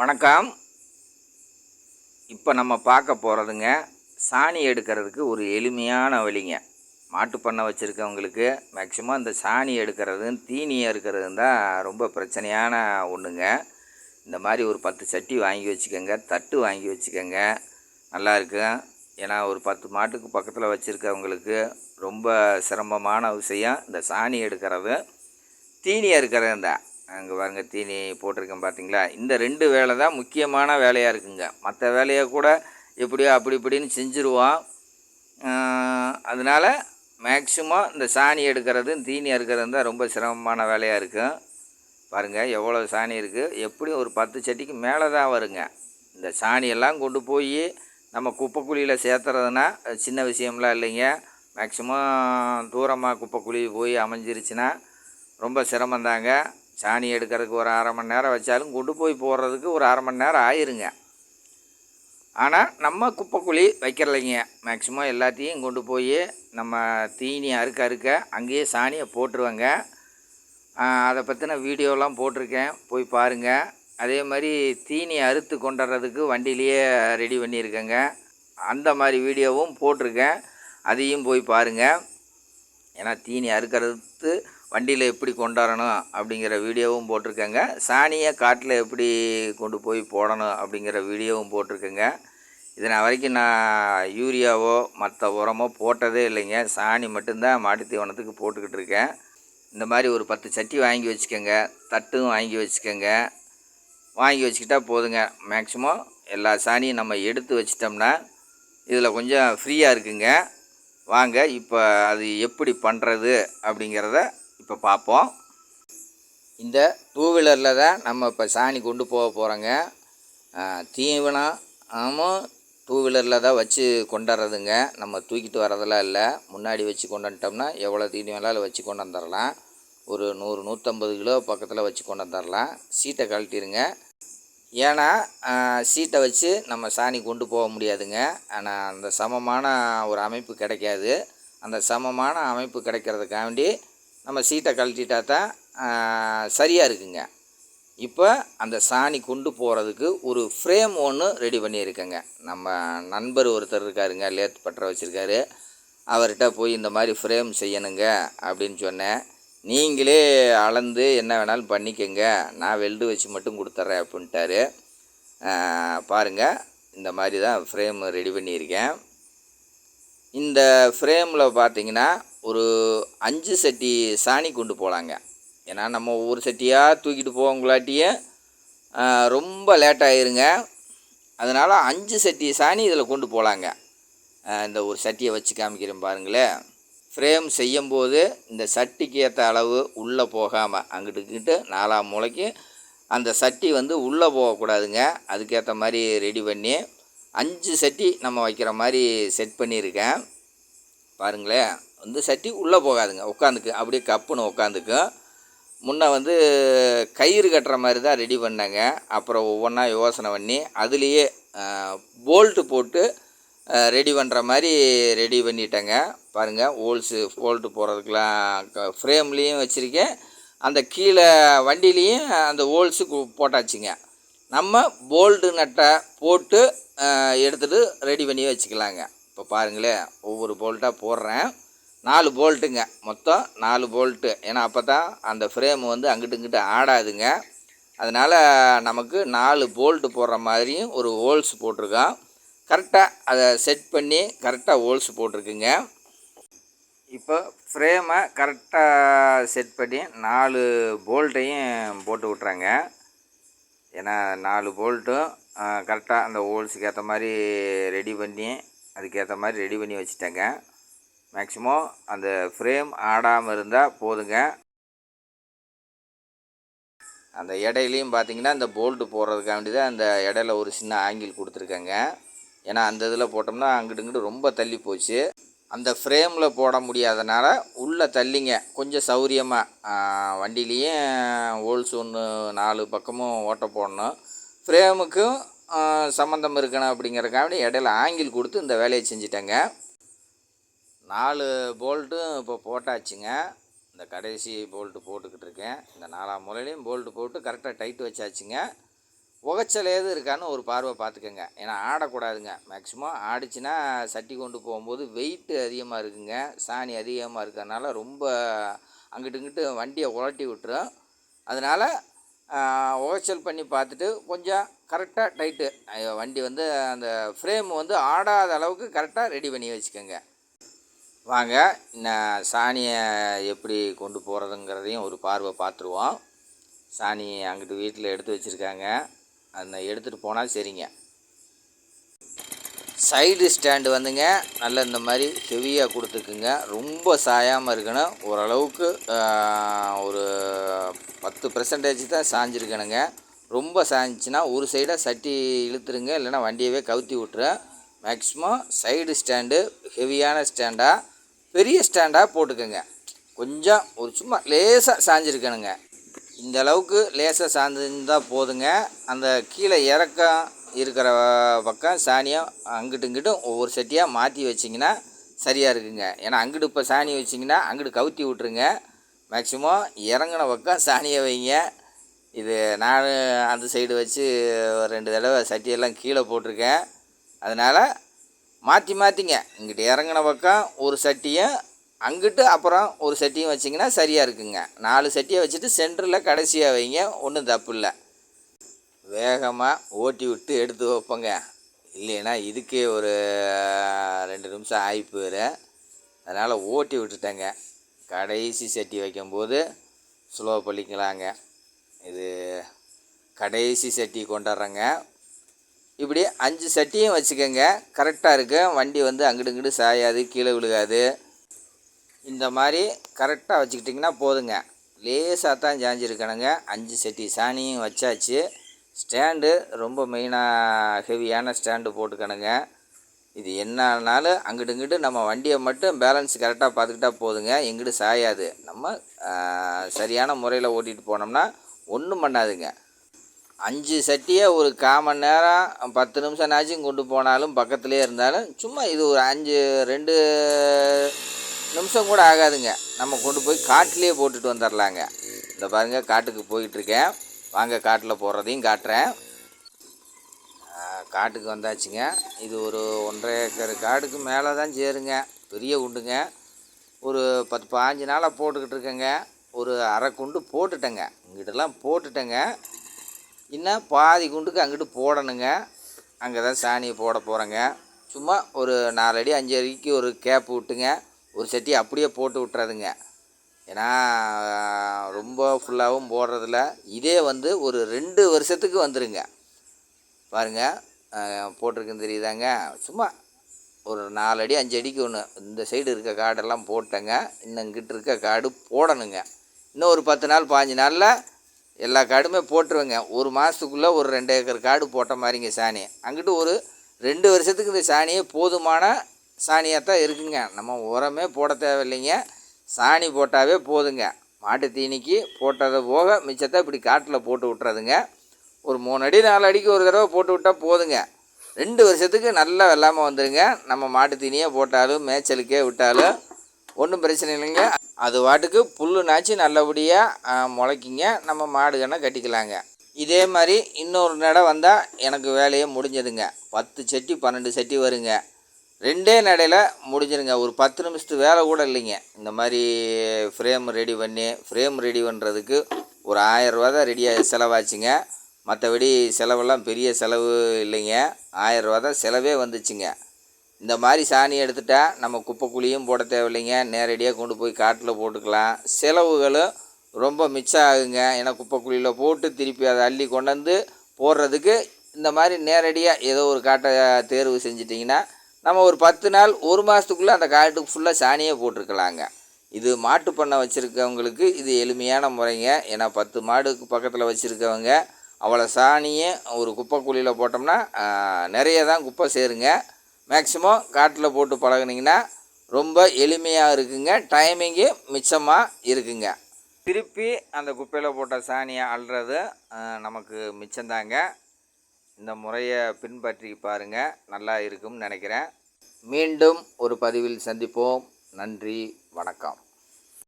வணக்கம். இப்போ நம்ம பார்க்க போகிறதுங்க சாணி எடுக்கிறதுக்கு ஒரு எளிமையான வழிங்க. மாட்டு பண்ணை வச்சுருக்கவங்களுக்கு மேக்சிமம் இந்த சாணி எடுக்கிறதும் தீனியாக இருக்கிறதும் தான் ரொம்ப பிரச்சனையான ஒன்றுங்க இந்த மாதிரி ஒரு பத்து சட்டி வாங்கி வச்சுக்கோங்க தட்டு வாங்கி வச்சுக்கோங்க. நல்லா இருக்கும் ஏன்னா ஒரு பத்து மாட்டுக்கு பக்கத்தில் வச்சுருக்கவங்களுக்கு ரொம்ப சிரமமான விஷயம் இந்த சாணி எடுக்கிறது. தீனி அறுக்கிறது தான். அங்கே பாருங்க தீனி போட்டிருக்கேன் பார்த்தீங்களா இந்த ரெண்டு வேலை தான் முக்கியமான வேலையாக இருக்குங்க. மற்ற வேலையை கூட எப்படியோ அப்படி இப்படின்னு செஞ்சுருவோம். அதனால் மேக்சிமம் இந்த சாணி எடுக்கிறதும் தீனி அறுக்கிறது தான் ரொம்ப சிரமமான வேலையாக இருக்கும் பாருங்கள் எவ்வளோ சாணி இருக்குது எப்படியும் ஒரு பத்து சட்டிக்கு மேலே தான் வருங்க. இந்த சாணியெல்லாம் கொண்டு போய் நம்ம குப்பை குழியில் சேர்த்துறதுனா சின்ன விஷயம்லாம் இல்லைங்க. மேக்சிமம் தூரமாக குப்பை குழி போய் அமைஞ்சிருச்சுன்னா ரொம்ப சிரமந்தாங்க சாணி எடுக்கிறதுக்கு ஒரு அரை மணி நேரம் வச்சாலும் கொண்டு போய் போடுறதுக்கு ஒரு அரை மணி நேரம் ஆயிருங்க. ஆனால் நம்ம குப்பைக்குழி வைக்கிறலைங்க மேக்சிமம் எல்லாத்தையும் கொண்டு போய் நம்ம தீனி அறுக்க அறுக்க அங்கேயே சாணியை போட்டுருவாங்க. அதை பற்றின வீடியோலாம் போட்டிருக்கேன். போய் பாருங்கள் அதே மாதிரி தீனி அறுத்து கொண்டுறதுக்கு வண்டியிலேயே ரெடி பண்ணியிருக்கேங்க. அந்த மாதிரி வீடியோவும் போட்டிருக்கேன். அதையும் போய் பாருங்கள் ஏன்னா தீனி அறுக்கிறது வண்டியில் எப்படி கொண்டாடணும் அப்படிங்கிற வீடியோவும் போட்டிருக்கேங்க. சாணியை காட்டில் எப்படி கொண்டு போய் போடணும் அப்படிங்கிற வீடியோவும் போட்டிருக்கேங்க. இதனை வரைக்கும் நான் யூரியாவோ மற்ற உரமோ போட்டதே இல்லைங்க. சாணி மட்டும்தான் மாட்டுத்தீவனத்துக்கு போட்டுக்கிட்டு இருக்கேன். இந்த மாதிரி ஒரு பத்து சட்டி வாங்கி வச்சுக்கோங்க. தட்டும் வாங்கி வச்சுக்கோங்க. வாங்கி வச்சுக்கிட்டா போதுங்க. மேக்ஸிமம் எல்லா சாணியும் நம்ம எடுத்து வச்சிட்டோம்னா இதில் கொஞ்சம் ஃப்ரீயாக இருக்குங்க. வாங்க இப்போ அது எப்படி பண்ணுறது அப்படிங்கிறத இப்போ பார்ப்போம். இந்த டூ வீலரில் தான் நம்ம இப்போ சாணி கொண்டு போக போகிறோங்க தீவனம் டூ வீலரில் தான் வச்சு கொண்டாடுறதுங்க. நம்ம தூக்கிட்டு வரதெல்லாம் இல்லை. முன்னாடி வச்சு கொண்டு வந்துட்டோம்னா எவ்வளோ தீனி வேணாலும் வச்சு கொண்டு வந்துடலாம். ஒரு நூறு நூற்றம்பது கிலோ பக்கத்தில் வச்சு கொண்டு வந்துடலாம். சீட்டை கழட்டிடுங்க ஏன்னா சீட்டை வச்சு நம்ம சாணி கொண்டு போக முடியாதுங்க. ஆனால் அந்த சமமான ஒரு அமைப்பு கிடைக்காது. அந்த சமமான அமைப்பு கிடைக்கிறதுக்காண்டி நம்ம சீட்டை கழட்டிட்டா தான் சரியாக இருக்குங்க. இப்போ அந்த சாணி கொண்டு போகிறதுக்கு ஒரு ஃப்ரேம் ஒன்று ரெடி பண்ணியிருக்கேங்க. நம்ம நண்பர் ஒருத்தர் இருக்காருங்க லேத் பற்ற வச்சுருக்காரு. அவர்கிட்ட போய் இந்த மாதிரி ஃப்ரேம் செய்யணுங்க அப்படின்னு சொன்னேன். நீங்களே அளந்து என்ன வேணாலும் பண்ணிக்கங்க. நான் வெல்டு வச்சு மட்டும் கொடுத்துட்றேன் அப்படின்ட்டாரு. பாருங்கள் இந்த மாதிரி தான் ஃப்ரேம் ரெடி பண்ணியிருக்கேன். இந்த ஃப்ரேமில் பார்த்தீங்கன்னா ஒரு அஞ்சு சட்டி சாணி கொண்டு போகலாங்க ஏன்னா நம்ம ஒவ்வொரு சட்டியாக தூக்கிட்டு போவங்களாட்டியே ரொம்ப லேட் ஆயிருங்க. அதனால் அஞ்சு சட்டி சாணி இதில் கொண்டு போகலாங்க இந்த ஒரு சட்டியை வச்சு காமிக்கிறேன் பாருங்களேன். ஃப்ரேம் செய்யும்போது இந்த சட்டிக்கு ஏற்ற அளவு உள்ளே போகாமல் அங்கிட்டுக்கிட்டு நாலாம் மூளைக்கு அந்த சட்டி வந்து உள்ளே போகக்கூடாதுங்க. அதுக்கேற்ற மாதிரி ரெடி பண்ணி அஞ்சு சட்டி நம்ம வைக்கிற மாதிரி செட் பண்ணியிருக்கேன். பாருங்களேன். வந்து சட்டி உள்ளே போகாதுங்க. உட்காந்துக்கு அப்படியே கப்புன்னு உட்காந்துக்கும். முன்னே வந்து கயிறு கட்டுற மாதிரி தான் ரெடி பண்ணேங்க. அப்புறம் ஒவ்வொன்றா யோசனை பண்ணி அதுலேயே போல்ட்டு போட்டு ரெடி பண்ணுற மாதிரி ரெடி பண்ணிட்டேங்க. பாருங்கள் ஹோல்ஸு போல்ட்டு போடுறதுக்கெலாம் ஃப்ரேம்லேயும் வச்சுருக்கேன். அந்த கீழே வண்டிலேயும் அந்த ஹோல்ஸு போட்டாச்சுங்க. நம்ம போல்டு நட்டை போட்டு எடுத்துகிட்டு ரெடி பண்ணி வச்சுக்கலாங்க. இப்போ பாருங்களேன் ஒவ்வொரு போல்ட்டாக போடுறேன். நாலு போல்ட்டுங்க. மொத்தம் நாலு போல்ட்டு. ஏன்னா அப்போ தான் அந்த ஃப்ரேம் வந்து அங்கிட்டு இங்கிட்டு ஆடாதுங்க. அதனால் நமக்கு நாலு போல்ட்டு போடுற மாதிரியும் ஒரு ஹோல்ஸ் போட்டிருக்கோம் கரெக்டாக அதை செட் பண்ணி கரெக்டாக ஹோல்ஸ் போட்டிருக்குங்க. இப்போ ஃப்ரேமை கரெக்டாக செட் பண்ணி நாலு போல்ட்டையும் போட்டு விட்றாங்க ஏன்னா நாலு போல்ட்டும் கரெக்டாக அந்த ஹோல்ஸுக்கு ஏற்ற மாதிரி ரெடி பண்ணி அதுக்கேற்ற மாதிரி ரெடி பண்ணி வச்சுட்டேங்க. மேக்ஸிமம் அந்த ஃப்ரேம் ஆடாமல் இருந்தால் போதுங்க. அந்த இடையிலையும் பார்த்தீங்கன்னா இந்த போல்ட்டு போடுறதுக்காக தான் அந்த இடையில ஒரு சின்ன ஆங்கிள் கொடுத்துருக்கேங்க. ஏன்னா அந்த இதில் போட்டோம்னா அங்கிட்டு இங்கிட்டு ரொம்ப தள்ளி போச்சு. அந்த ஃப்ரேமில் போட முடியாதனால உள்ளே தள்ளிங்க. கொஞ்சம் சௌரியமாக வண்டியிலையும் ஹோல்ஸ் ஒன்று நாலு பக்கமும் ஓட்ட போடணும். ஃப்ரேமுக்கும் சம்மந்தம் இருக்கணும் அப்படிங்கிறக்காண்டி இடையில ஆங்கிள் கொடுத்து இந்த வேலையை செஞ்சிட்டேங்க. நாலு போல்ட்டும் இப்போ போட்டாச்சுங்க. இந்த கடைசி போல்ட்டு போட்டுக்கிட்டு இருக்கேன் இந்த நாலாம் முறையிலையும் போல்ட்டு போட்டு கரெக்டாக டைட்டு வச்சாச்சுங்க. உகச்சல் ஏது இருக்கான்னு ஒரு பார்வை பார்த்துக்கோங்க. ஏன்னா ஆடக்கூடாதுங்க. மேக்ஸிமம் ஆடிச்சுன்னா சட்டி கொண்டு போகும்போது வெயிட்டு அதிகமாக இருக்குங்க. சாணி அதிகமாக இருக்கறனால ரொம்ப அங்கிட்டு இங்கிட்டு வண்டியை உலட்டி விட்டுரும். அதனால் உகச்சல் பண்ணி பார்த்துட்டு கொஞ்சம் கரெக்டாக டைட்டு. வண்டி வந்து அந்த ஃப்ரேம் வந்து ஆடாத அளவுக்கு கரெக்டாக ரெடி பண்ணி வச்சுக்கோங்க. வாங்க நான் சாணியை எப்படி கொண்டு போகிறதுங்கிறதையும் ஒரு பார்வை பார்த்துருவோம். சாணி அங்கிட்டு வீட்டில் எடுத்து வச்சுருக்காங்க. அதை எடுத்துகிட்டு போனால் சரிங்க. சைடு ஸ்டாண்டு வந்துங்க. நல்ல இந்த மாதிரி ஹெவியாக கொடுத்துக்குங்க. ரொம்ப சாயாமல் இருக்கணும். ஓரளவுக்கு ஒரு பத்து பர்சன்டேஜ் தான் சாஞ்சிருக்கணுங்க. ரொம்ப சாஞ்சிச்சுன்னா ஒரு சைடாக சட்டி இழுத்துருங்க. இல்லைன்னா வண்டியவே கவுத்தி விட்டுறேன் மேக்ஸிமம் சைடு ஸ்டாண்டு ஹெவியான ஸ்டாண்டாக பெரிய ஸ்டாண்டாக போட்டுக்கோங்க. கொஞ்சம் ஒரு சும்மா லேசாக சாஞ்சிருக்கணுங்க. இந்த அளவுக்கு லேசாக சாஞ்சிருந்தால் போதுங்க. அந்த கீழே இறக்கம் இருக்கிற பக்கம் சாணியை அங்கிட்டு இங்கிட்டும் ஒவ்வொரு சட்டியாக மாற்றி வச்சிங்கன்னா சரியாக இருக்குங்க. ஏன்னா அங்கிட்டு இப்போ சாணி வச்சிங்கன்னா அங்கிட்டு கவுத்தி விட்ருங்க மேக்ஸிமம் இறங்கின பக்கம் சாணியை வைங்க. இது நான் அந்த சைடு வச்சு ஒரு ரெண்டு தடவை சட்டியெல்லாம் கீழே போட்டிருக்கேன். அதனால் மாற்றி மாற்றிங்க இங்கிட்டு இறங்கின பக்கம் ஒரு சட்டியும் அங்கிட்டு அப்புறம் ஒரு சட்டியும் வச்சிங்கன்னா சரியாக இருக்குங்க. நாலு சட்டியை வச்சுட்டு சென்டரில் கடைசியாக வைங்க. ஒன்றும் தப்பு இல்லை. வேகமாக ஓட்டி விட்டு எடுத்து வைப்போங்க. இல்லைன்னா இதுக்கே ஒரு ரெண்டு நிமிஷம் ஆகி போயிடும் அதனால் ஓட்டி விட்டுட்டேங்க. கடைசி சட்டி வைக்கும்போது ஸ்லோ பண்ணிக்கலாங்க. இது கடைசி சட்டி கொண்டாடுறேங்க. இப்படி அஞ்சு சட்டியும் வச்சுக்கோங்க. கரெக்டாக இருக்கும் வண்டி வந்து அங்கிட்டு இங்கிட்டு சாயாது கீழே விழுகாது. இந்த மாதிரி கரெக்டாக வச்சுக்கிட்டிங்கன்னா போதுங்க. லேசாக தான் சாஞ்சிருக்கணுங்க அஞ்சு சட்டி சாணியும் வச்சாச்சு. ஸ்டாண்டு ரொம்ப மெயினாக ஹெவியான ஸ்டாண்டு போட்டுக்கணுங்க. இது என்னன்னாலும் அங்கிட்டு இங்கிட்டு நம்ம வண்டியை மட்டும் பேலன்ஸ் கரெக்டாக பார்த்துக்கிட்டா போதுங்க. எங்கிட்டு சாயாது. நம்ம சரியான முறையில் ஓட்டிகிட்டு போனோம்னா ஒன்றும் பண்ணாதுங்க. அஞ்சு சட்டியை ஒரு கால் மணி நேரம் பத்து நிமிஷம்னாச்சும் கொண்டு போனாலும் பக்கத்துலேயே இருந்தாலும் சும்மா இது ஒரு அஞ்சு ரெண்டு நிமிஷம் கூட ஆகாதுங்க. நம்ம கொண்டு போய் காட்டிலே போட்டுட்டு வந்துடலாங்க இந்த பாருங்கள் காட்டுக்கு போயிட்டுருக்கேன். வாங்க காட்டில் போடுறதையும் காட்டுறேன். காட்டுக்கு வந்தாச்சுங்க. இது ஒரு ஒன்றரை ஏக்கர் காடுக்கு மேலே தான் சேருங்க. பெரிய குண்டுங்க. ஒரு பத்து பாஞ்சு நாளாக போட்டுக்கிட்டு இருக்கேங்க. ஒரு அரை குண்டு போட்டுட்டேங்க. இங்கிட்டலாம் போட்டுட்டேங்க. இன்னும் பாதி குண்டுக்கு அங்கிட்டு போடணுங்க. அங்கே தான் சாணியை போட போகிறேங்க சும்மா ஒரு நாலடி அஞ்சு அடிக்கு ஒரு கேப் விட்டுங்க. ஒரு சட்டி அப்படியே போட்டு விட்டுறதுங்க. ஏன்னா ரொம்ப ஃபுல்லாகவும் போடுறதில்ல. இதே வந்து ஒரு ரெண்டு வருஷத்துக்கு வந்துடுங்க பாருங்க போட்டிருக்குன்னு தெரியுதாங்க. சும்மா ஒரு நாலு அடி அஞ்சு அடிக்கு ஒன்று இந்த சைடு இருக்க காடெல்லாம் போட்டேங்க. இன்னும் இங்கிட்டு இருக்க காடு போடணுங்க. இன்னும் ஒரு பத்து நாள் பாஞ்சு நாளில் எல்லா காடுமே போட்டுருவேங்க. ஒரு மாதத்துக்குள்ளே ஒரு ரெண்டு ஏக்கர் காடு போட்ட மாதிரிங்க சாணி. அங்கிட்டு ஒரு ரெண்டு வருஷத்துக்கு இந்த சாணியே போதுமான சாணியாக தான் இருக்குங்க. நம்ம உரமே போட தேவையில்லைங்க. சாணி போட்டாவே போதுங்க. மாட்டு தீனிக்கு போட்டதை போக மிச்சத்தை இப்படி காட்டில் போட்டு விட்றதுங்க ஒரு மூணு அடி நாலு அடிக்கு ஒரு தடவை போட்டு விட்டால் போதுங்க. ரெண்டு வருஷத்துக்கு நல்லா வெள்ளாமல் வந்துடுங்க நம்ம மாட்டு தீனியே போட்டாலும் மேய்ச்சலுக்கே விட்டாலும் ஒன்றும் பிரச்சனை இல்லைங்க. அது வாட்டுக்கு புல்லுனாச்சு நல்லபடியாக முளைக்கிங்க. நம்ம மாடு கண்ணை கட்டிக்கலாங்க. இதே மாதிரி இன்னொரு நடை வந்தால் எனக்கு வேலையே முடிஞ்சதுங்க. பத்து சட்டி பன்னெண்டு சட்டி வருங்க. ரெண்டே நடையில் முடிஞ்சிருங்க. ஒரு பத்து நிமிஷத்து வேலை கூட இல்லைங்க. இந்த மாதிரி ஃப்ரேம் ரெடி பண்ணி ஃப்ரேம் ரெடி பண்ணுறதுக்கு ஒரு ஆயரூவா தான் ரெடியாக செலவாச்சுங்க. மற்றபடி செலவெல்லாம் பெரிய செலவு இல்லைங்க. ஆயரூவா தான் செலவே வந்துச்சுங்க. இந்த மாதிரி சாணி எடுத்துட்டா நம்ம குப்பை குழியும் போட தேவையில்லைங்க. நேரடியாக கொண்டு போய் காட்டில் போட்டுக்கலாம். செலவுகளும் ரொம்ப மிச்சம் ஆகுங்க. ஏன்னா குப்பை குழியில் போட்டு திருப்பி அதை அள்ளி கொண்டாந்து போடுறதுக்கு இந்த மாதிரி நேரடியாக ஏதோ ஒரு காட்டை தேர்வு செஞ்சிட்டிங்கன்னா நம்ம ஒரு பத்து நாள் ஒரு மாதத்துக்குள்ளே அந்த காட்டுக்கு ஃபுல்லாக சாணியே போட்டிருக்கலாங்க. இது மாட்டு பண்ணை வச்சுருக்கவங்களுக்கு இது எளிமையான முறைங்க. ஏன்னா பத்து மாடுக்கு பக்கத்தில் வச்சுருக்கவங்க அவ்வளோ சாணியே ஒரு குப்பை குழியில் போட்டோம்னா நிறைய தான் குப்பை சேருங்க. மேக்ஸிமம் காட்டில் போட்டு பழகுனீங்கன்னா ரொம்ப எளிமையாக இருக்குங்க. டைமிங்கு மிச்சமாக இருக்குங்க. திருப்பி அந்த குப்பையில் போட்ட சாணியை அள்ளுறது நமக்கு மிச்சம்தாங்க இந்த முறையை பின்பற்றி பாருங்கள் நல்லா இருக்கும்னு நினைக்கிறேன். மீண்டும் ஒரு பதிவில் சந்திப்போம். நன்றி. வணக்கம்.